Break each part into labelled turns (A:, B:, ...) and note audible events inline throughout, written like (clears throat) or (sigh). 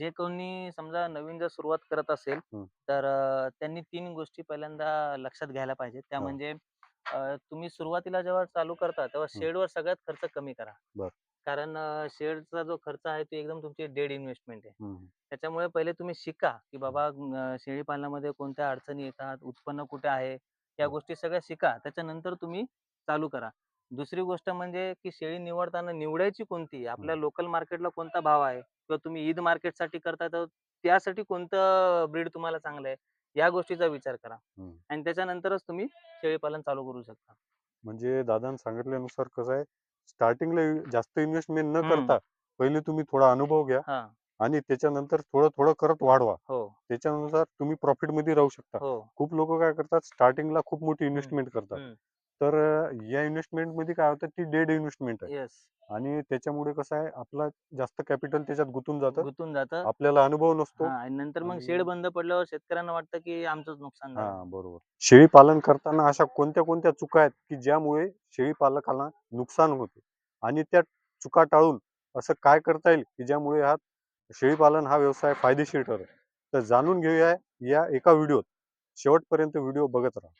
A: जे कोणी समजा नवीन जर सुरुवात करत असेल
B: हं.
A: तर अ, त्यांनी तीन गोष्टी पहिल्यांदा लक्षात घ्यायला पाहिजेत त्या
B: हां.
A: म्हणजे अ, तुम्ही सुरुवातीला जेव्हा चालू करता तेव्हा
B: हं.
A: शेडवर सगळ्यात खर्च कमी करा
B: बरं.
A: कारण शेडचा जो खर्च आहे तो एकदम तुमची डेड इन्व्हेस्टमेंट आहे
B: हं.
A: त्याच्यामुळे पहिले तुम्ही शिका की बाबा अ, शेळी पालनामध्ये कोणत्या अडचणी येतात उत्पन्न कुठे आहे या
B: हं.
A: गोष्टी सगळ्या शिका त्याच्यानंतर तुम्ही चालू करा दुसरी गोष्ट म्हणजे की शेळी निवडताना निवडायची कोणती? आपल्या लोकल मार्केटला कोणता भाव आहे? किंवा तुम्ही ईद मार्केटसाठी करता तर त्यासाठी कोणतं ब्रीड तुम्हाला चांगलं आहे? या गोष्टीचा विचार करा. आणि त्याच्यानंतरच तुम्ही शेळी पालन चालू करू शकता.
B: म्हणजे दादानं सांगितल्यानुसार कसं आहे स्टार्टिंगला जास्त इन्व्हेस्टमेंट न. करता पहिले तुम्ही थोडा अनुभव घ्या आणि त्याच्यानंतर थोडं थोडं करत वाढवा.
A: हो.
B: त्याच्यानुसार तुम्ही प्रॉफिटमध्ये राहू शकता.
A: हो.
B: खूप लोक काय करतात स्टार्टिंगला खूप मोठी इन्व्हेस्टमेंट करतात. तर या इन्व्हेस्टमेंटमध्ये काय होतं ती डेड इन्व्हेस्टमेंट आहे.
A: येस.
B: आणि त्याच्यामुळे कसं आहे आपला जास्त कॅपिटल त्याच्यात गुंतून जातं.
A: गुंतून जातं.
B: आपल्याला अनुभव नसतो
A: हा आणि नंतर मग
B: आणि-
A: शेड बंद पडल्यावर शेतकऱ्यांना वाटतं की आमचंच नुकसान
B: हा
A: झालं
B: बरोबर. शेळी पालन करताना अशा कोणत्या कोणत्या चुका आहेत की ज्यामुळे शेळी पालकाला नुकसान होते? आणि त्या चुका टाळून असं काय करता येईल की ज्यामुळे हा शेळी पालन हा व्यवसाय फायदेशीर ठरेल? तर जाणून घेऊया या एका व्हिडिओत. शेवटपर्यंत व्हिडिओ बघत राहा.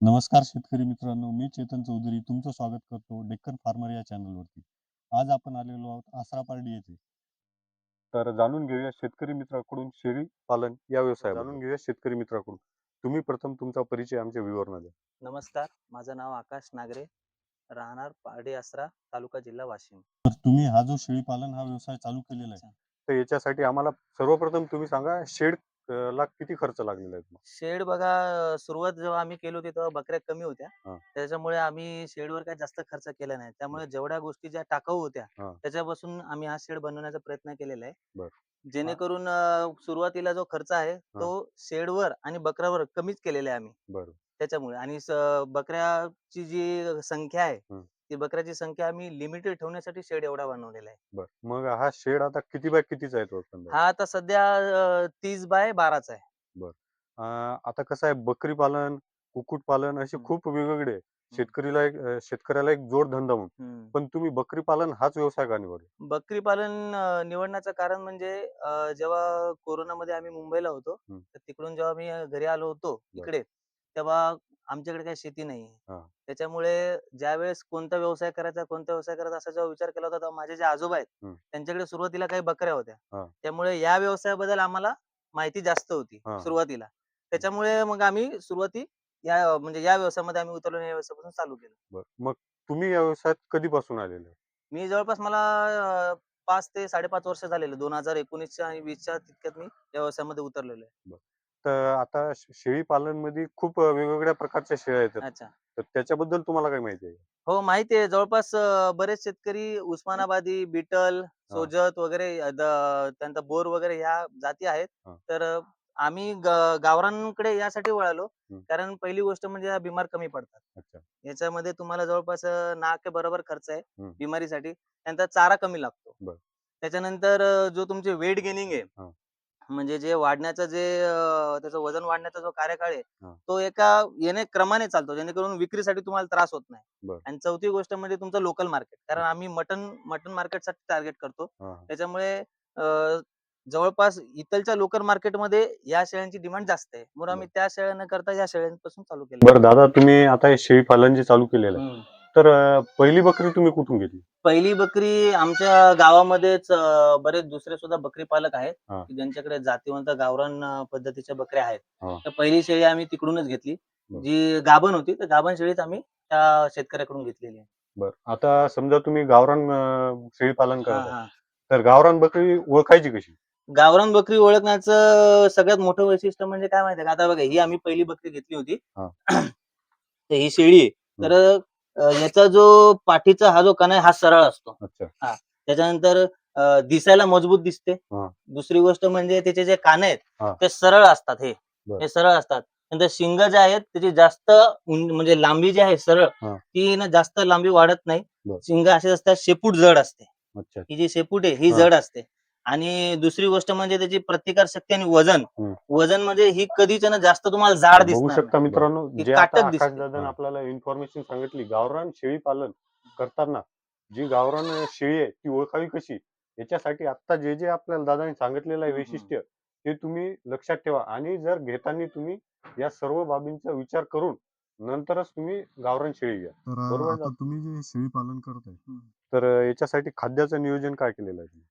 B: नमस्कार शेतकरी मित्रांनो मी चेतन चौधरी तुमचं स्वागत करतो डेक्कन फार्मर या चॅनलवरती आज आपण आलेलो आहोत आसरापार्डी येथे. तर जाणून घेऊया शेतकरी मित्राकडून शेळी पालन या व्यवसाय जाणून घेऊया शेतकरी मित्राकडून. तुम्ही प्रथम तुमचा परिचय आमच्या व्ह्यूअरना द्या
A: नमस्कार माझं नाव आकाश नागरे राहणार पारडी आसरा तालुका जिल्हा वाशिम.
B: तर तुम्ही हा जो शेळी पालन हा व्यवसाय चालू केलेला आहे. तर याच्यासाठी आम्हाला सर्वप्रथम तुम्ही सांगा शेड ला किती खर्च लागलेला आहे तुम्हाला?
A: शेड बघा सुरुवात जेव्हा आम्ही केली होती तेव्हा बकऱ्या कमी होत्या. त्याच्यामुळे आम्ही शेडवर काही जास्त खर्च केला नाही त्यामुळे जेवढ्या गोष्टी ज्या टाकाऊ होत्या
B: हा.
A: त्याच्यापासून आम्ही हा शेड बनवण्याचा प्रयत्न केलेला आहे. जेणेकरून अं, सुरुवातीला जो खर्च आहे तो शेडवर आणि बकऱ्यावर कमीच केलेला आहे आम्ही
B: बरं
A: त्याच्यामुळे आणि स- बकऱ्याची जी संख्या आहे
B: हं.
A: ती बकऱ्याची संख्या आम्ही लिमिटेड ठेवण्यासाठी शेड एवढा बनवलेला आहे
B: बरं मग हा शेड आता किती बाय कितीचा आहे तो एकंदरीत?
A: हा आता सध्या तीस बाय बाराचा आहे
B: अं, आता कसं आहे बकरी पालन कुक्कुट पालन असे. खूप वेगवेगळे आहे. शेतकरीला एक अं, शेतकऱ्याला एक जोडधंदा म्हणून
A: हम्म.
B: पण तुम्ही बकरी पालन हाच व्यवसाय का निवडला
A: बकरी पालन अं, निवडण्याचं कारण म्हणजे अं, जेव्हा कोरोनामध्ये आम्ही मुंबईला होतो. तर तिकडून जेव्हा मी अं, घरी आलो होतो इकडे तेव्हा आमच्याकडे काही शेती नाही.
B: हा.
A: त्याच्यामुळे ज्यावेळेस कोणता व्यवसाय करायचा कोणता व्यवसाय करायचा असा जेव्हा विचार केला होता तेव्हा माझे जे आजोबा आहेत. त्यांच्याकडे सुरुवातीला काही बकऱ्या
B: हा.
A: होत्या त्यामुळे या व्यवसायाबद्दल आम्हाला माहिती जास्त होती
B: हा.
A: सुरुवातीला. त्याच्यामुळे मग आम्ही सुरुवाती या म्हणजे या व्यवसायामध्ये आम्ही उतरलो आणि या व्यवसायापासून चालू केलं.
B: बरं. मग तुम्ही या व्यवसायात कधीपासून आलेले?
A: मी जवळपास मला अं, पाच ते साडेपाच वर्ष झालेले. दोन हजार एकोणीसच्या आणि वीसच्या तितक्यात मी या व्यवसायामध्ये उतरलेलो आहे.
B: तर आता शेळी पालनमध्ये खूप वेगवेगळ्या प्रकारच्या शेळ्या येतात.
A: अच्छा.
B: तर त्याच्याबद्दल तुम्हाला काय माहिती आहे?
A: हो माहिती आहे. जवळपास अं, बरेच शेतकरी उस्मानाबादी बिटल सोजत वगैरे अं, द- त्यानंतर बोर वगैरे ह्या जाती आहेत.
B: हा.
A: तर अं, आम्ही ग- गावरांकडे यासाठी वळालो. कारण पहिली गोष्ट म्हणजे या बिमार कमी पडतात.
B: अच्छा.
A: याच्यामध्ये तुम्हाला जवळपास अं, नाके बरोबर खर्च आहे. बिमारीसाठी. त्यानंतर चारा कमी लागतो.
B: बरं.
A: त्याच्यानंतर अं, जो तुमचे वेट गेनिंग आहे. म्हणजे जे वाढण्याचं जे अं, त्याचं वजन वाढण्याचा जो कार्यकाळ आहे. तो एका येणे क्रमाने चालतो जेणेकरून विक्रीसाठी तुम्हाला त्रास होत नाही.
B: बरं.
A: आणि चौथी गोष्ट म्हणजे तुमचं लोकल मार्केट कारण आम्ही मटन मटन मार्केटसाठी टार्गेट करतो.
B: हा, हा.
A: त्याच्यामुळे अं, जवळपास इथलच्या लोकल मार्केटमध्ये या शेळ्यांची डिमांड जास्त आहे. म्हणून आम्ही त्या शेळ्या न करता या शेळ्यांपासून चालू केलं.
B: बरं दादा तुम्ही आता हे शेळी पालन जे चालू केलेलं आहे. तर अं, पहिली बकरी तुम्ही कुठून घेतली
A: पहिली बकरी आमच्या गावामध्येच अं, बरेच दुसरे सुद्धा बकरी पालक आहेत
B: हा.
A: की ज्यांच्याकडे जातीवंत गावरान अं, पद्धतीच्या बकऱ्या आहेत. तर पहिली शेळी आम्ही तिकडूनच घेतली
B: बरं.
A: जी गाभण होती तर गाभण शेळीच आम्ही त्या शेतकऱ्याकडून घेतलेली आहे
B: बरं आता समजा तुम्ही गावरान अं, शेळी पालन
A: हा,
B: करता
A: हा.
B: तर गावरान बकरी ओळखायची कशी
A: गावरान बकरी ओळखण्याचं सगळ्यात मोठं वैशिष्ट्य म्हणजे काय माहितीये का आता बघा ही आम्ही पहिली बकरी घेतली होती. तर ही शेळी आहे तर याचा जो पाठीचा हा जो कणा आहे हा सरळ असतो
B: अच्छा
A: त्याच्यानंतर अं, दिसायला मजबूत दिसते
B: हा.
A: दुसरी गोष्ट म्हणजे त्याचे जे कान आहेत. ते सरळ असतात हे
B: बरं.
A: हे सरळ असतात नंतर शिंग जे आहेत त्याची जास्त उं- म्हणजे लांबी जी आहे सरळ
B: हा.
A: ती ना जास्त लांबी वाढत नाही
B: बरं.
A: शिंग असे असतात शेपूट जड असते
B: अच्छा
A: ही जी शेपूट आहे ही
B: हा.
A: जड असते आणि दुसरी गोष्ट म्हणजे त्याची प्रतिकार शक्ती आणि वजन
B: हम्म.
A: वजन म्हणजे ही कधीच ना जास्त तुम्हाला जाड
B: बघू
A: दिसणार
B: शकता
A: नाही.
B: मित्रांनो
A: ती
B: जे
A: दिसते.
B: आपल्याला इन्फॉर्मेशन सांगितली गावरान शेळी पालन करताना जी गावरान शेळी आहे ती ओळखावी कशी याच्यासाठी आता जे जे आपल्याला दादाने सांगितलेलं आहे
A: हम्म, हम्म.
B: वैशिष्ट्य ते तुम्ही लक्षात ठेवा आणि जर घेताना तुम्ही या सर्व बाबींचा विचार करून नंतरच तुम्ही गावरान शेळी घ्या
C: तर
B: बरोबर
C: आता
B: ना?
C: तुम्ही जे शेळी पालन करताय
B: तर याच्यासाठी खाद्याचं नियोजन काय केलेलं आहे तुम्ही?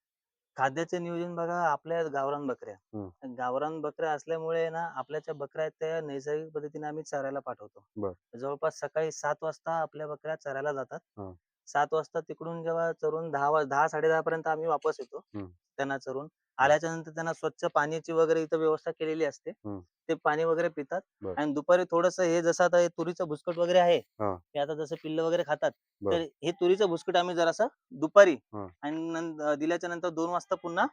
A: खाद्याचे नियोजन बघा आपल्या गावरान बकऱ्या
B: हम्म.
A: गावरान बकऱ्या असल्यामुळे ना आपल्याच्या बकऱ्या आहेत त्या नैसर्गिक पद्धतीने आम्ही चरायला पाठवतो
B: बर.
A: जवळपास सकाळी सात वाजता आपल्या बकऱ्या चरायला जातात
B: हा.
A: सात वाजता तिकडून जेव्हा चरून दहा वाज दहा साडे दहा पर्यंत आम्ही वापस येतो
B: हम्म.
A: त्यांना चरून आल्याच्यानंतर त्यांना स्वच्छ पाण्याची वगैरे इथं व्यवस्था केलेली असते
B: हम्म.
A: ते पाणी वगैरे पितात
B: बर.
A: आणि दुपारी थोडस हे जसं आता हे तुरीचं भुसकट वगैरे आहे
B: हा.
A: ते आता जसं पिल्ल वगैरे खातात
B: बर.
A: तर हे तुरीचं भुसकट आम्ही जरासं दुपारी
B: हा.
A: आणि नं- दिल्याच्या नंतर दोन वाजता पुन्हा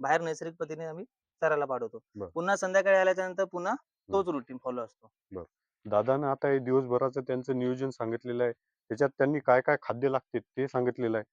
A: बाहेर नैसर्गिक पद्धतीने आम्ही चरायला पाठवतो
B: बर.
A: पुन्हा संध्याकाळी आल्याच्यानंतर पुन्हा तोच रुटीन फॉलो असतो
B: दादानं आता हे दिवसभराचं त्यांचं नियोजन सांगितलेलं आहे त्याच्यात त्यांनी काय काय खाद्य लागते ते सांगितलेलं आहे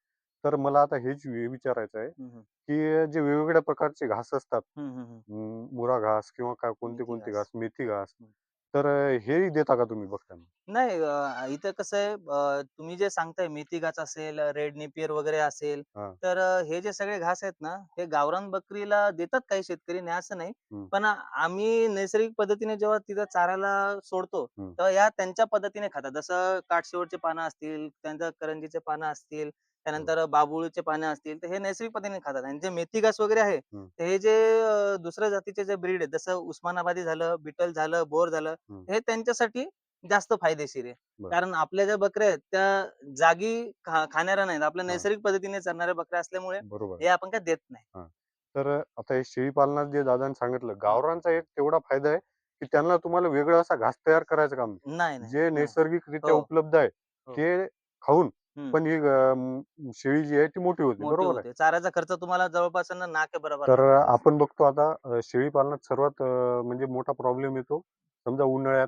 B: तर मला आता हेच वि- विचारायचं आहे
A: हम्म, हम्म.
B: की जे वेगवेगळ्या प्रकारचे घास असतात
A: हम्म, हम्म, हम्म.
B: अं, मुरा घास किंवा काय कोणते
A: मेथी
B: कोणते
A: घास.
B: घास मेथी घास
A: हम्म.
B: तर हेही देता का तुम्ही बघताना
A: नाही अं, इथं कसं आहे अं, तुम्ही जे सांगताय मेथी घास असेल रेड नेपियर वगैरे असेल
B: हा.
A: तर अं, हे जे सगळे घास आहेत ना हे गावरान बकरीला देतात काही शेतकरी नाही असं नाही. पण आम्ही नैसर्गिक पद्धतीने जेव्हा तिथं चारायला सोडतो
B: हम्म.
A: तेव्हा या त्यांच्या पद्धतीने खातात जसं काटशिवरचे पानं असतील त्यांचं करंजीचे पानं असतील त्यानंतर बाबुळीचे पानं असतील तर हे नैसर्गिक पद्धतीने खातात आणि जे मेथी घास वगैरे आहे हे जे दुसऱ्या जातीचे जे ब्रीड आहेत जसं उस्मानाबादी झालं बिटल झालं बोर झालं. हे त्यांच्यासाठी जास्त फायदेशीर आहे. कारण आपल्या ज्या बकऱ्या आहेत त्या जागी खाणाऱ्या नाहीत आपल्या
B: हा.
A: नैसर्गिक पद्धतीने चरणाऱ्या बकऱ्या असल्यामुळे हे आपण काय देत नाही
B: तर आता हे शेळी पालनात जे दादाने सांगितलं गावरांचा एक तेवढा फायदा आहे की त्यांना तुम्हाला वेगळा असा घास तयार करायचं काम नाही. जे
A: नाही.
B: नैसर्गिकरित्या
A: हो.
B: उपलब्ध आहे
A: हो.
B: ते खाऊन
A: हम्म.
B: पण ही अं, शेळी जी आहे ती मोठी होते
A: मोठे
B: बरोबर आहे
A: होते चाऱ्याचा खर्च तुम्हाला जवळपास ना नाके बरोबर
B: तर
A: लागतो.
B: आपण बघतो आता अं, शेळी पालनात सर्वात अं, म्हणजे मोठा प्रॉब्लेम येतो समजा उन्हाळ्यात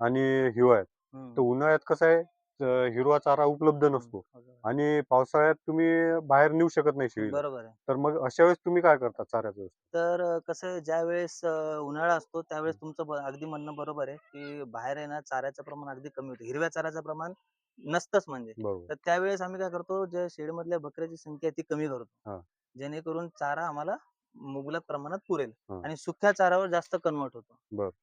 B: आणि हिवाळ्यात
A: हम्म.
B: तर उन्हाळ्यात कसं आहे अं, हिरवा चारा उपलब्ध नसतो. आणि पावसाळ्यात तुम्ही बाहेर नेऊ शकत नाही शेळीला
A: बरोबर आहे
B: तर मग अशा वेळेस तुम्ही काय करता चाऱ्याचं?
A: तर अं, कसं आहे ज्या वेळेस अं, उन्हाळा असतो त्यावेळेस तुमचं ब- अगदी म्हणणं बरोबर आहे की बाहेर आहे ना चाऱ्याचं प्रमाण अगदी कमी होतं हिरव्या चाऱ्याचं प्रमाण नसतंच म्हणजे
B: बरोबर
A: तर त्यावेळेस आम्ही काय करतो ज्या शेडमधल्या बकऱ्याची संख्या ती कमी
B: हा.
A: करतो जेणेकरून चारा आम्हाला मुबलक प्रमाणात पुरेल
B: हा.
A: आणि सुक्या चाऱ्यावर जास्त कन्वर्ट होतो.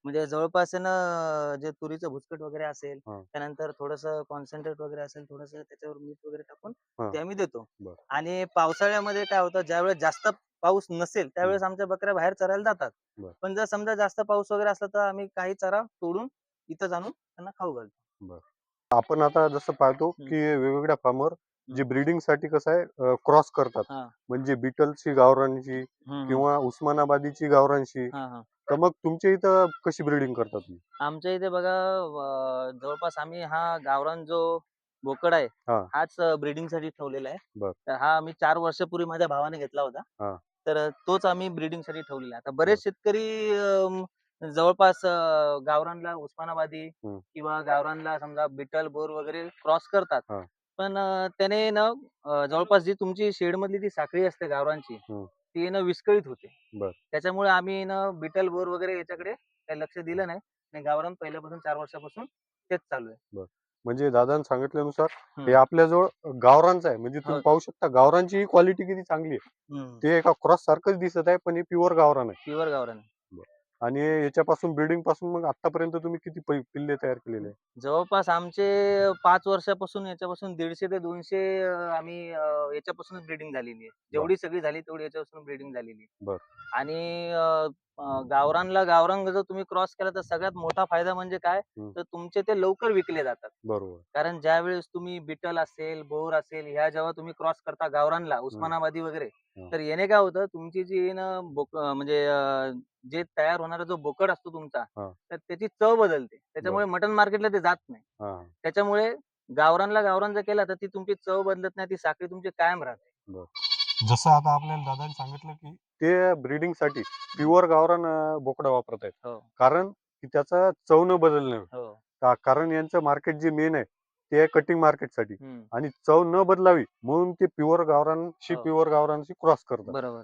A: म्हणजे जवळपास आहे ना जे तुरीचं भुसकट वगैरे असेल
B: हा.
A: त्यानंतर थोडस कॉन्सन्ट्रेट वगैरे असेल थोडस त्याच्यावर मीठ वगैरे टाकून. ते आम्ही देतो
B: बर.
A: आणि पावसाळ्यामध्ये काय होतं ज्यावेळेस जास्त पाऊस नसेल त्यावेळेस आमच्या बकऱ्या बाहेर चरायला जातात. पण जर समजा जास्त पाऊस वगैरे असला तर आम्ही काही चारा तोडून इथं जाणून त्यांना खाऊ घालतो
B: आपण आता जसं पाहतो. की वेगवेगळ्या फार्मवर जे ब्रीडिंगसाठी कसं आहे क्रॉस करतात. म्हणजे बिटलची गावरांची किंवा उस्मानाबादीची गावरांशी तर मग तुमच्या इथं कशी ब्रीडिंग करतात तुम्ही
A: आमच्या इथे बघा अं, जवळपास आम्ही हा गावरान जो बोकड आहे
B: हा.
A: हाच ब्रीडिंगसाठी ठेवलेला आहे. तर हा आम्ही चार वर्षापूर्वी माझ्या भावाने घेतला
B: हा.
A: होता तर तोच आम्ही ब्रीडिंगसाठी ठेवलेला आहे आता बरेच शेतकरी अं, जवळपास अं, गावरानला उस्मानाबादी
B: हम्म.
A: किंवा गावरानला समजा बिटल बोर वगैरे क्रॉस करतात
B: हा.
A: पण अं, त्याने ना अं, जवळपास जी तुमची शेड मधली ती साखळी असते गावरांची
B: हम्म.
A: ती ना विस्कळीत होते. त्याच्यामुळे आम्ही ना बिटल बोर वगैरे याच्याकडे काही लक्ष दिलं नाही आणि गावरान पहिल्यापासून चार वर्षापासून तेच चालू आहे
B: म्हणजे दादाने सांगितल्यानुसार
A: हम्म.
B: हे आपल्याजवळ गावरांचं आहे म्हणजे तुम्ही
A: हो.
B: पाहू शकता गावरांची ही क्वालिटी किती चांगली आहे ते एका क्रॉस सारखंच दिसत आहे पण हे प्युअर गावरान आहे
A: प्युअर गावरान आहे.
B: आणि याच्यापासून ब्रीडिंगपासून मग आतापर्यंत तुम्ही किती पै- पिल्ले तयार केलेले आहे
A: जवळपास आमचे पाच वर्षापासून याच्यापासून दीडशे ते दोनशे अं, आम्ही अं, याच्यापासूनच ब्रीडिंग झालेली आहे जेवढी सगळी झाली तेवढी याच्यापासून ब्रीडिंग झालेली आहे.
B: बर.
A: आणि अं, गावरानला गावरान जर तुम्ही क्रॉस केला तर सगळ्यात मोठा फायदा म्हणजे काय. तर तुमचे ते लवकर विकले जातात.
B: बरोबर.
A: कारण ज्या वेळेस तुम्ही बिटल असेल बोर असेल ह्या जेव्हा तुम्ही क्रॉस करता गावरानला उस्मानाबादी वगैरे. तर याने काय होतं? तुमची जी ना बोक अं, म्हणजे जे तयार होणारा जो बोकड असतो तुमचा. तर त्याची चव बदलते. त्याच्यामुळे मटन मार्केटला ते जात नाही. त्याच्यामुळे गावरानला गावरान जर केला तर ती तुमची चव बदलत नाही ती साखळी तुमची कायम राहते.
C: जसं आता आपल्याला दादाने सांगितलं की
B: ते ब्रीडिंगसाठी प्युअर गावरान बोकडा वापरत आहेत
A: हो.
B: कारण की त्याचा चव न बदलणे.
A: हो.
B: का- कारण यांचं मार्केट जे मेन आहे ते आहे कटिंग मार्केटसाठी
A: हम्म,
B: आणि चव न बदलावी म्हणून ते प्युअर गावरानशी
A: हो.
B: प्युअर गावरानशी क्रॉस करतात.
A: बरोबर.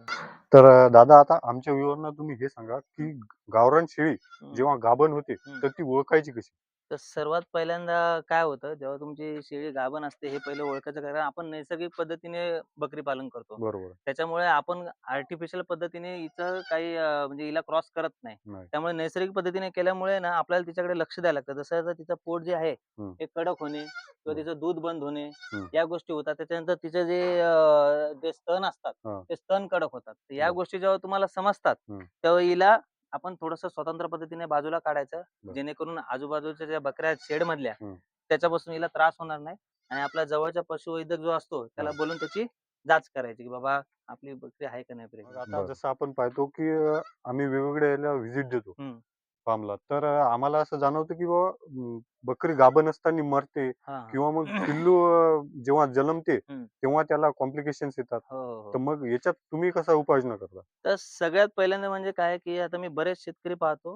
B: तर अं, दादा आता आमच्या व्ह्युअरना तुम्ही हे सांगा की गावरान शेळी
A: हम्म.
B: जेव्हा गाभण होते
A: हम्म.
B: तर ती ओळखायची कशी?
A: तर सर्वात पहिल्यांदा काय होतं जेव्हा तुमची शेळी गाभण असते हे पहिलं ओळखायचं कारण आपण नैसर्गिक पद्धतीने बकरी पालन करतो
B: बरोबर
A: त्याच्यामुळे आपण आर्टिफिशियल पद्धतीने हिचं काही अं, म्हणजे हिला क्रॉस करत नाही
B: नाही.
A: त्यामुळे नैसर्गिक पद्धतीने केल्यामुळे ना आपल्याला तिच्याकडे लक्ष द्यायला लागतं जसं आता तिचं पोट जे आहे
B: हम्म.
A: हे कडक होणे किंवा
B: हम्म.
A: तिचं दूध बंद होणे
B: हम्म.
A: या गोष्टी होतात त्याच्यानंतर तिचे जे अं, जे स्तन असतात
B: हा.
A: ते स्तन कडक होतात तर या. गोष्टी जेव्हा तुम्हाला समजतात
B: हम्म.
A: तेव्हा हिला आपण थोडस स्वतंत्र पद्धतीने बाजूला काढायचं. जेणेकरून आजूबाजूच्या ज्या बकऱ्या शेड मधल्या. त्याच्यापासून हिला त्रास होणार नाही आणि आपला जवळचा पशुवैद्यक जो असतो त्याला. बोलून त्याची जाच करायची की बाबा आपली बकरी आहे का नाही.
B: आता. जसं आपण पाहतो की आम्ही वेगवेगळ्या याला व्हिजिट देतो फार्मला तर अं, आम्हाला असं जाणवतं की बाबा अं, बकरी गाभण असताना मरते
A: हा
B: किंवा मग (clears throat) पिल्लू अं, जेव्हा जन्मते. तेव्हा त्याला कॉम्प्लिकेशन्स येतात
A: हो हो, हो
B: तर मग याच्यात तुम्ही कसा उपाययोजना करता
A: तर सगळ्यात पहिल्यांदा म्हणजे काय की आता मी बरेच शेतकरी पाहतो.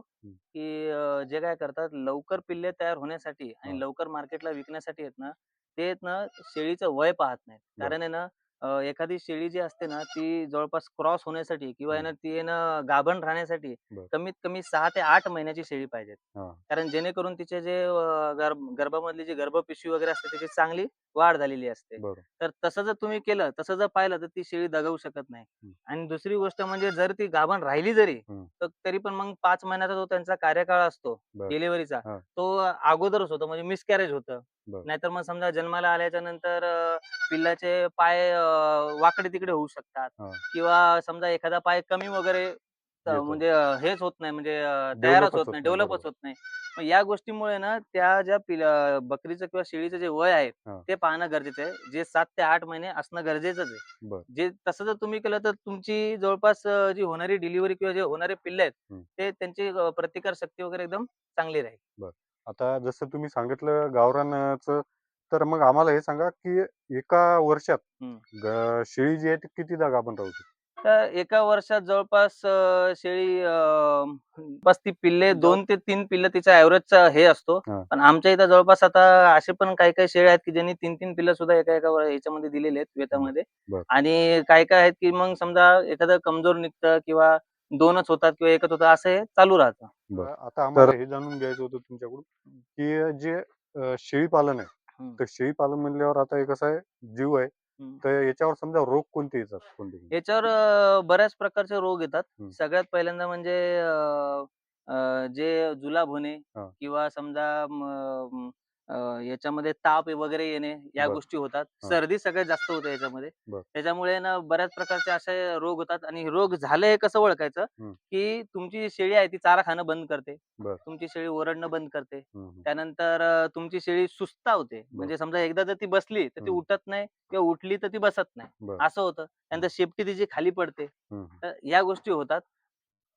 A: की अं, जे काय करतात लवकर पिल्ले तयार होण्यासाठी आणि
B: हा.
A: लवकर मार्केटला विकण्यासाठी आहेत ना ते आहेत ना शेळीचं वय पाहत नाहीत. कारण आहे ना एखादी शेळी जी असते ना ती जवळपास क्रॉस होण्यासाठी किंवा आहे ना ती आहे ना गाभण राहण्यासाठी
B: बरं.
A: कमीत कमी सहा ते आठ महिन्याची शेळी पाहिजे
B: हा.
A: कारण जेणेकरून तिचे जे अं, गर्भ गर्भामधली जी गर्भपिशवी वगैरे असते त्याची चांगली वाढ झालेली असते
B: बरं
A: तर तसं जर तुम्ही केलं तसं जर पाहिलं तर ती शेळी दगावू शकत नाही. आणि दुसरी गोष्ट म्हणजे जर ती गाभण राहिली जरी. तर तरी पण मग पाच महिन्याचा जो त्यांचा कार्यकाळ असतो
B: बरं.
A: डिलिव्हरीचा
B: हा.
A: तो अगोदरच होतो म्हणजे मिसकॅरेज होतं
B: बरं.
A: नाहीतर मग समजा जन्माला आल्याच्यानंतर अं, पिल्लाचे पाय अं, वाकडे तिकडे होऊ शकतात
B: हा.
A: किंवा समजा एखादा पाय कमी वगैरे त-
B: येतो.
A: म्हणजे अं, हेच होत नाही म्हणजे अं, तयारच
B: होत
A: होत नाही
B: नाही,
A: डेव्हलपच
B: बरोबर.
A: होत नाही मग या गोष्टीमुळे ना त्या ज्या पिल- अं, बकरीचं किंवा शेळीचं जे वय आहे
B: हा.
A: ते पाहणं गरजेचं आहे जे सात ते आठ महिने असणं गरजेचंच आहे
B: बरं.
A: जे तसं जर तुम्ही केलं तर तुमची जवळपास अं, जी होणारी डिलिव्हरी किंवा जे होणारे पिल्ले आहेत
B: हम्म.
A: ते त्यांची अं, प्रतिकार शक्ती वगैरे एकदम चांगली राहील
B: आता जसं तुम्ही सांगितलं गावरानचं तर मग आम्हाला हे सांगा की एका वर्षात
A: हम्म.
B: ग- शेळी जी आहे ती कितीदा गाभण राहू शकते
A: तर एका वर्षात जवळपास अं, शेळी अं, बस ती पिल्ले दोन ते तीन पिल्लं तिचा ऍव्हरेजचा हे असतो
B: हा.
A: पण आमच्या इथं जवळपास आता असे पण काही काही शेळ्या आहेत की ज्यांनी तीन तीन पिल्लं सुद्धा एका एका वर- याच्यामध्ये दिलेले आहेत वेतामध्ये
B: बरं.
A: आणि काही काय आहेत की मग समजा एखादं कमजोर निघतं किंवा दोनच होतात किंवा एकच होतं असं हे चालू राहतं.
B: आता आम्हाला हे जाणून घ्यायचं होतं तुमच्याकडून की जे अं, शेळी पालन आहे
A: हम्म.
B: तर शेळी पालन म्हणल्यावर आता हे कसं आहे जीव आहे
A: हम्म.
B: तर याच्यावर समजा रोग कोणते येतात कोणते कोणते?
A: याच्यावर अं, बऱ्याच प्रकारचे रोग येतात
B: हम्म.
A: सगळ्यात पहिल्यांदा म्हणजे अं, अं, जे जुलाब होणे
B: हा.
A: किंवा समजा म, अं, याच्यामध्ये ताप वगैरे येणे या
B: बरं.
A: गोष्टी होतात
B: हा.
A: सर्दी सगळ्यात जास्त होते याच्यामध्ये
B: बरं.
A: त्याच्यामुळे ना बऱ्याच प्रकारचे असे रोग होतात आणि रोग झाले हे कसं ओळखायचं
B: हम्म.
A: की तुमची जी शेळी आहे ती चारा खाणं बंद करते
B: बरं.
A: तुमची शेळी ओरडणं बंद करते
B: हम्म, हम्म.
A: त्यानंतर अं, तुमची शेळी सुस्तावते म्हणजे समजा एकदा जर ती बसली तर ती
B: हम्म.
A: उठत नाही किंवा उठली तर ती बसत नाही
B: बरं.
A: असं होतं त्यानंतर शेपटी तिची खाली पडते
B: हम्म, हम्म.
A: तर या गोष्टी होतात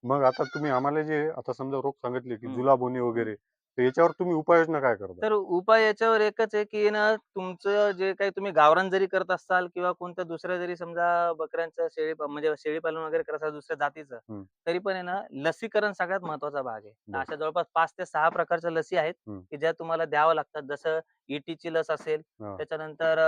B: मग आता तुम्ही आम्हाला जे आता समजा रोग सांगितले की
A: हम्म.
B: जुलाब होणे वगैरे तर याच्यावर तुम्ही उपाययोजना काय करता
A: तर उपाय याच्यावर एकच आहे की ना तुमचं जे काही तुम्ही गावरान जरी करत असाल किंवा कोणत्या दुसऱ्या जरी समजा बकऱ्यांचं शेळी म्हणजे शेळी पालन वगैरे करत असाल दुसऱ्या जातीचं
B: हम्म.
A: तरी पण आहे ना लसीकरण सगळ्यात महत्त्वाचा भाग आहे
B: बरं.
A: अशा जवळपास पाच ते सहा प्रकारच्या लसी आहेत
B: हम्म.
A: की ज्या तुम्हाला द्यावं लागतात जसं ईटीची लस असेल
B: हा.
A: त्याच्यानंतर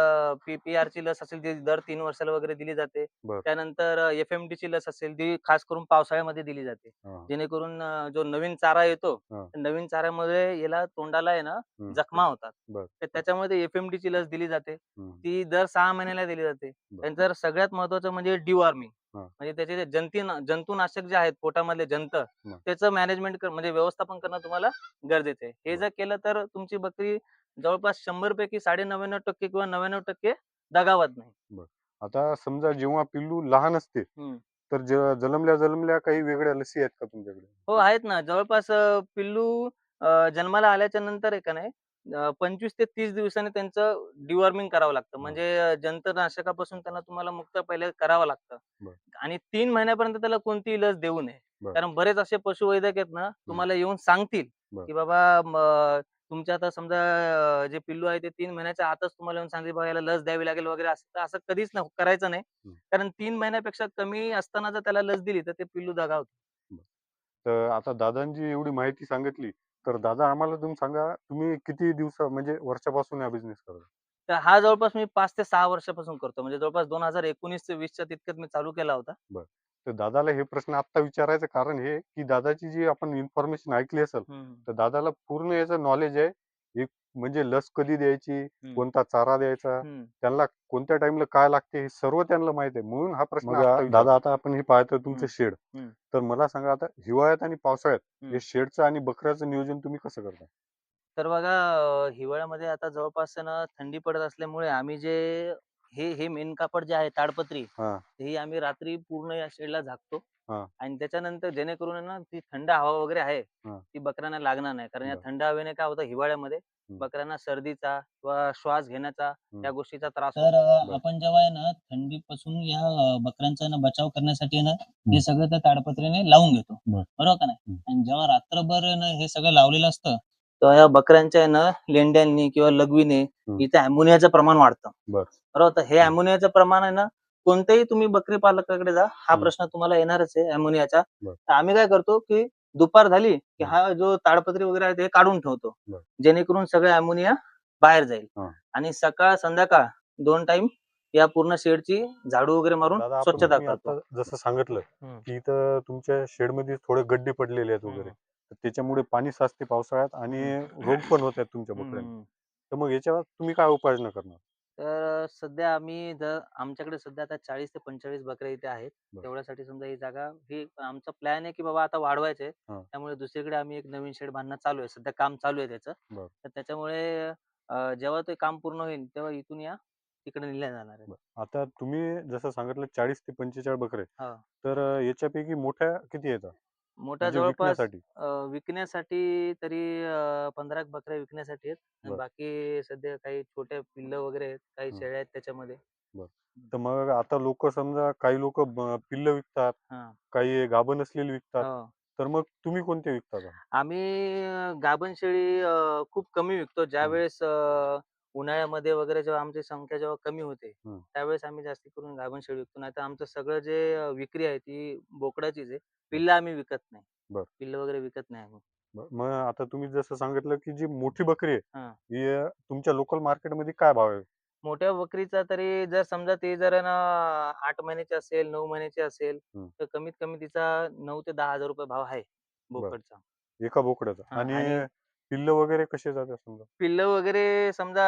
A: पीपीआर ची लस असेल ती दर तीन वर्षाला वगैरे दिली जाते
B: बरं.
A: त्यानंतर एफ एम ची लस असेल ती खास करून पावसाळ्यामध्ये दिली जाते
B: हा.
A: जेणेकरून अं, जो नवीन चारा येतो
B: हा.
A: त्या नवीन चाऱ्यामध्ये याला तोंडाला आहे ना
B: हम्म.
A: जखमा होतात
B: बरं.
A: तर त्याच्यामध्ये एफ एम डी ची लस दिली जाते
B: हम्म.
A: ती दर सहा महिन्याला दिली जाते
B: बरं.
A: त्यानंतर सगळ्यात महत्वाचं म्हणजे डिवॉर्मिंग
B: हा.
A: म्हणजे त्याचे जे जंती जंतुनाशक जे आहेत पोटामधले जंत त्याचं मॅनेजमेंट म्हणजे व्यवस्थापन करणं तुम्हाला गरजेचं आहे हे. जर केलं तर तुमची बकरी जवळपास शंभर पैकी साडे नव्याण्णव टक्के किंवा नव्याण्णव टक्के दगावत नाही
B: आता समजा जेव्हा पिल्लू लहान असते
A: हम्म.
B: तर ज- जन्मल्या जन्मल्या काही वेगळ्या लसी आहेत का तुमच्याकडे
A: हो आहेत ना जवळपास अं, पिल्लू अं, जन्माला आल्याच्यानंतर आहे का नाही अं, पंचवीस ते तीस दिवसांनी त्यांचं डिवॉर्मिंग करावं लागतं म्हणजे अं, जंतनाशकापासून त्यांना तुम्हाला मुक्त पहिले करावं लागतं
B: बरं.
A: आणि तीन महिन्यापर्यंत त्याला कोणतीही लस देऊ नये
B: बरं.
A: कारण बरेच असे पशुवैद्यक आहेत ना तुम्हाला येऊन सांगतील
B: बरं.
A: की बाबा म, तुमच्या आता समजा अं, जे पिल्लू आहे ते तीन महिन्याच्या आतच तुम्हाला येऊन सांगतील बाबा याला लस द्यावी लागेल वगैरे असं तर असं कधीच न- करायचं नाही. कारण तीन महिन्यापेक्षा कमी असताना जर त्याला लस दिली तर ते पिल्लू दगावतं
B: तर आता दादांची एवढी माहिती सांगितली तर दादा आम्हाला तुम्ही सांगा तुम्ही किती दिवस म्हणजे वर्षापासून हा बिझनेस करता
A: तर हा जवळपास मी पाच ते सहा वर्षापासून करतो. म्हणजे जवळपास दोन हजार एकोणीस ते वीसच्या तितक्यात मी चालू केला होता.
B: तर दादाला हे प्रश्न आत्ता विचारायचं कारण हे की दादाची जी आपण इन्फॉर्मेशन ऐकली असेल तर दादाला पूर्ण याचं नॉलेज आहे. एक म्हणजे लस कधी द्यायची कोणता चारा द्यायचा. त्यांना कोणत्या टाइमला काय लागते हे सर्व त्यांना माहीत आहे म्हणून हा प्रश्न. दादा आता आपण हे पाहतो तुमचं. शेड. तर मला सांगा आता हिवाळ्यात आणि पावसाळ्यात. हे शेडचं आणि बकऱ्याचं नियोजन तुम्ही कसं करता
A: तर बघा हिवाळ्यामध्ये आता जवळपास ना थंडी पडत असल्यामुळे आम्ही जे हे हे मेन कापड जे आहे ताडपत्री
B: हा.
A: आम्ही रात्री पूर्ण या शेडला झाकतो. आणि त्याच्यानंतर जेणेकरून ना ती थंड हवा वगैरे आहे. ती बकऱ्यांना लागणार नाही कारण या. थंड हवेने काय होतं हिवाळ्यामध्ये. बकऱ्यांना सर्दीचा किंवा श्वास घेण्याचा
B: हम्म.
A: या गोष्टीचा त्रास
D: तर
A: होतो.
D: आपण जेव्हा आहे ना थंडीपासून या अ, बकऱ्यांचा ना बचाव करण्यासाठी आहे ना. हे सगळं त्या ताडपत्रीने लावून घेतो
B: बरं.
D: बरोबर का नाही
B: हम्म.
D: आणि जेव्हा रात्रभर आहे ना हे सगळं लावलेलं असतं
A: तर या बकऱ्यांच्या आहे ना लेंड्यांनी किंवा लघवीने. इथे अमोनियाचं प्रमाण वाढतं
B: बरं.
A: बरोबर तर हे अमोनियाचं प्रमाण आहे ना कोणत्याही तुम्ही बकरी पालकाकडे जा हा
B: हम्म.
A: प्रश्न तुम्हाला येणारच आहे अमोनियाचा
B: बरं.
A: तर आम्ही काय करतो की दुपार झाली की. हा जो ताडपत्री वगैरे आहे ते काढून ठेवतो
B: बरं.
A: जेणेकरून सगळे अमोनिया बाहेर जाईल
B: हा.
A: आणि सकाळ संध्याकाळ दोन टाइम या पूर्ण शेडची झाडू वगैरे मारून
B: दादा आपण
A: स्वच्छता
B: तुम्ही
A: करतो
B: आता जसं सांगितलं
A: हम्म.
B: की इथं तुमच्या शेडमध्ये थोडे गड्डे पडलेले आहेत वगैरे तर त्याच्यामुळे पाणी साचते पावसाळ्यात आणि रोग पण होत आहेत तुमच्या बकऱ्यांना
A: हम्म.
B: तर मग याच्यावर तुम्ही काय उपाययोजना करणार
A: तर सध्या आम्ही जर आमच्याकडे सध्या आता चाळीस ते पंचेचाळीस बकऱ्या इथे आहेत
B: बरं.
A: तेवढ्यासाठी समजा ही जागा ही आमचा प्लॅन आहे की बाबा आता वाढवायचे
B: हा.
A: त्यामुळे दुसरीकडे आम्ही एक नवीन शेड बांधणं चालू आहे सध्या काम चालू आहे त्याचं
B: बरं.
A: तर त्याच्यामुळे अं, जेव्हा ते काम पूर्ण होईल तेव्हा इथून या तिकडे नेल्या जाणार आहे
B: आता तुम्ही जसं सांगितलं चाळीस ते पंचेचाळीस बकरे
A: हा.
B: तर अं, याच्यापैकी मोठ्या किती येतात
A: मोठ्या
B: म्हणजे
A: जवळपास
B: विकण्यासाठी.
A: अं, विकण्यासाठी तरी अं, पंधरा एक बकऱ्या विकण्यासाठी आहेत. आणि
B: बरं.
A: बाकी सध्या काही छोट्या पिल्लं वगैरे आहेत काही
B: हं.
A: शेळ्या आहेत त्याच्यामध्ये.
B: तर मग आता लोक समजा काही लोक पिल्ल विकतात
A: हा.
B: काही गाभण असलेली विकतात
A: हो.
B: तर मग तुम्ही कोणते विकता
A: आम्ही अं, गाभण शेळी अं, खूप कमी विकतो. ज्यावेळेस अं, उन्हाळ्यामध्ये वगैरे जेव्हा आमची संख्या जेव्हा कमी होते. त्यावेळेस आम्ही जास्ती करून गाभण शेळी विकतो. नाही तर आमचं सगळं जे अं, विक्री आहे ती बोकडाचीच आहे. पिल्लं आम्ही विकत नाही
B: बर.
A: पिल्लं वगैरे विकत नाही आम्ही
B: ब- मग आता तुम्ही जसं सांगितलं की जी मोठी बकरी आहे
A: हा.
B: ही अं, तुमच्या लोकल मार्केटमध्ये काय भाव आहे
A: मोठ्या बकरीचा तरी जर समजा ती जर ना आठ महिन्याची असेल नऊ महिन्याची असेल
B: हम्म.
A: तर कमीत कमी तिचा नऊ ते दहा हजार रुपये भाव आहे बोकडचा
B: एका बोकड्याचा
A: हा,
B: आणि
A: आणि-
B: पिल्ल वगैरे कसे जातात समजा?
A: पिल्लं वगैरे समजा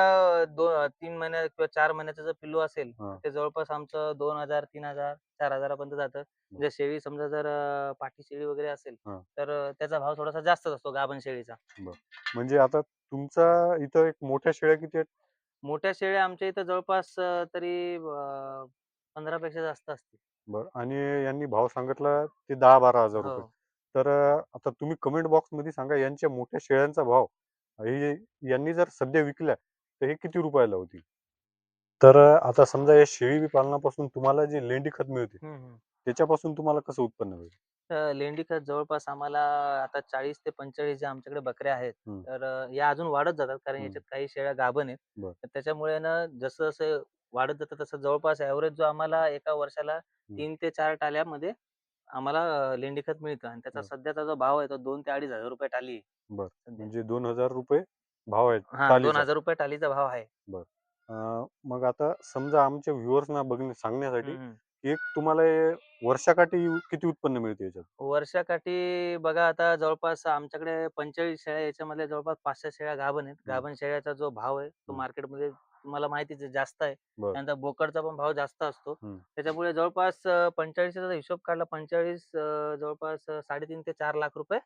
A: दोन तीन महिन्या किंवा चार महिन्याचं जर पिल्लू असेल
B: हा.
A: ते जवळपास आमचं दोन हजार तीन हजार चार हजारापर्यंत जातं. जर शेळी समजा जर अं, पाठी शेळी वगैरे असेल
B: हा.
A: तर अं, त्याचा भाव थोडासा जास्तच असतो गाभण शेळीचा.
B: म्हणजे आता तुमचा इथं एक मोठ्या शेळ्या किती आहेत?
A: मोठ्या शेळ्या आमच्या इथं जवळपास अं, तरी पंधरा पेक्षा जास्त असतील.
B: बरं. आणि यांनी भाव सांगितला ते दहा बारा हजार
A: हो.
B: रुपये. तर आता तुम्ही कमेंट बॉक्समध्ये सांगा यांच्या मोठ्या शेळ्यांचा भाव हे यांनी जर सध्या विकल्या तर हे किती रुपयाला होतील तर आता समजा या शेळी पालनापासून तुम्हाला जे लेंडी खत मिळते त्याच्यापासून तुम्हाला कसं उत्पन्न मिळेल
A: तर लेंडी खत जवळपास आम्हाला आता चाळीस ते पंचेचाळीस ज्या आमच्याकडे बकऱ्या आहेत. तर या अजून वाढत जातात कारण. याच्यात काही शेळ्या गाभण आहेत. तर त्याच्यामुळे ना जसं जसं वाढत जातं तसं जवळपास ऍव्हरेज जो आम्हाला एका वर्षाला तीन ते चार टाल्यामध्ये आम्हाला लेंडी खत मिळतं आणि त्याचा. सध्याचा जो भाव आहे तो दोन ते अडीच हजार रुपये टाली आहे
B: बर.
A: सध्या.
B: म्हणजे दोन हजार रुपये भाव आहेत
A: हा दोन
B: टालीचा.
A: हजार रुपये टालीचा भाव आहे
B: अं, मग आता समजा आमच्या व्ह्युअर्सना बघण्या सांगण्यासाठी
A: हम्म.
B: एक तुम्हाला हे वर्षाकाठी किती उत्पन्न मिळते याच्यात
A: वर्षाकाठी बघा आता जवळपास आमच्याकडे पंचेचाळीस शेळ्या याच्यामधल्या जवळपास पाचशे शेळ्या गाभण आहेत. गाभण शेळ्याचा जो भाव आहे तो
B: हम्म.
A: मार्केटमध्ये तुम्हाला माहितीच आहे जास्त आहे
B: बर.
A: त्यानंतर बोकडचा पण भाव जास्त असतो
B: हम्म.
A: त्याच्यामुळे जवळपास पंचेचाळीसचा हिशोब काढला पंचेचाळीस जवळपास अं, साडेतीन ते चार लाख रुपये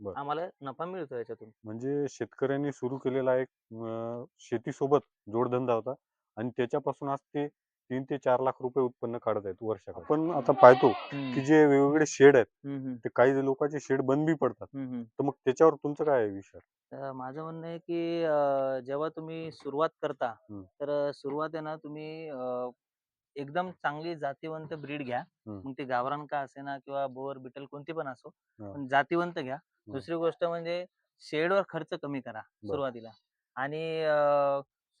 B: बर.
A: आम्हाला नफा मिळतो याच्यातून
B: म्हणजे शेतकऱ्यांनी सुरू केलेला एक अं, शेतीसोबत जोडधंदा होता आणि त्याच्यापासून आज ते तीन ते चार लाख रुपये उत्पन्न काढत आहेत वर्षाकाठी आपण आता पाहतो की जे वेगवेगळे शेड आहेत ते काही लोकांचे शेड बंद बी पडतात. तर मग त्याच्यावर तुमचं काय आहे विचार
A: माझं म्हणणं आहे की जेव्हा तुम्ही सुरुवात करता. तर सुरुवात आहे ना तुम्ही एकदम चांगली जातीवंत ब्रीड घ्या. मग ती गावरान का असेना किंवा बोर बिटल कोणती पण असो. पण जातीवंत घ्या दुसरी गोष्ट म्हणजे शेडवर खर्च कमी करा. सुरुवातीला आणि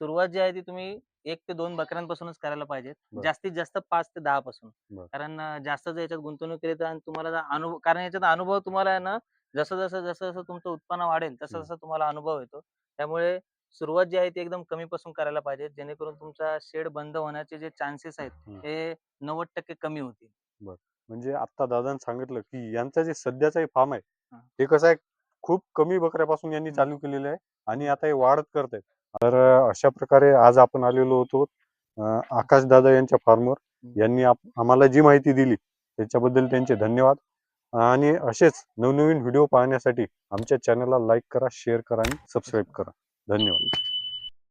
A: सुरुवात जी आहे ती तुम्ही एक ते दोन बकऱ्यांपासूनच करायला पाहिजे
B: बर.
A: जास्तीत जास्त पाच ते दहा पासून
B: बर.
A: कारण अं, जास्त जर याच्यात गुंतवणूक केली तर आणि तुम्हाला जर अनुभव कारण याच्यात अनुभव तुम्हाला आहे ना जसं जसं जसं जसं तुमचं उत्पन्न वाढेल तसं
B: हम्म.
A: तसं तुम्हाला अनुभव येतो त्यामुळे सुरुवात जी आहे ती एकदम कमी पासून करायला पाहिजे जेणेकरून तुमचा शेड बंद होण्याचे जे चान्सेस आहेत
B: हम्म.
A: हे नव्वद टक्के कमी होतील
B: म्हणजे आता दादाने सांगितलं की यांचं जे सध्याचं फार्म आहे
A: हा.
B: ते कसं आहे खूप कमी बकऱ्यापासून यांनी चालू केलेलं आहे आणि आता हे वाढत करत आहेत तर अशा प्रकारे आज आपण आलेलो होतो आकाश दादा यांच्या फार्मवर. यांनी आम्हाला जी माहिती दिली त्याच्याबद्दल त्यांचे धन्यवाद. आणि असेच नवनवीन व्हिडिओ पाहण्यासाठी आमच्या चॅनलला लाईक करा शेअर करा आणि सबस्क्राईब करा. धन्यवाद.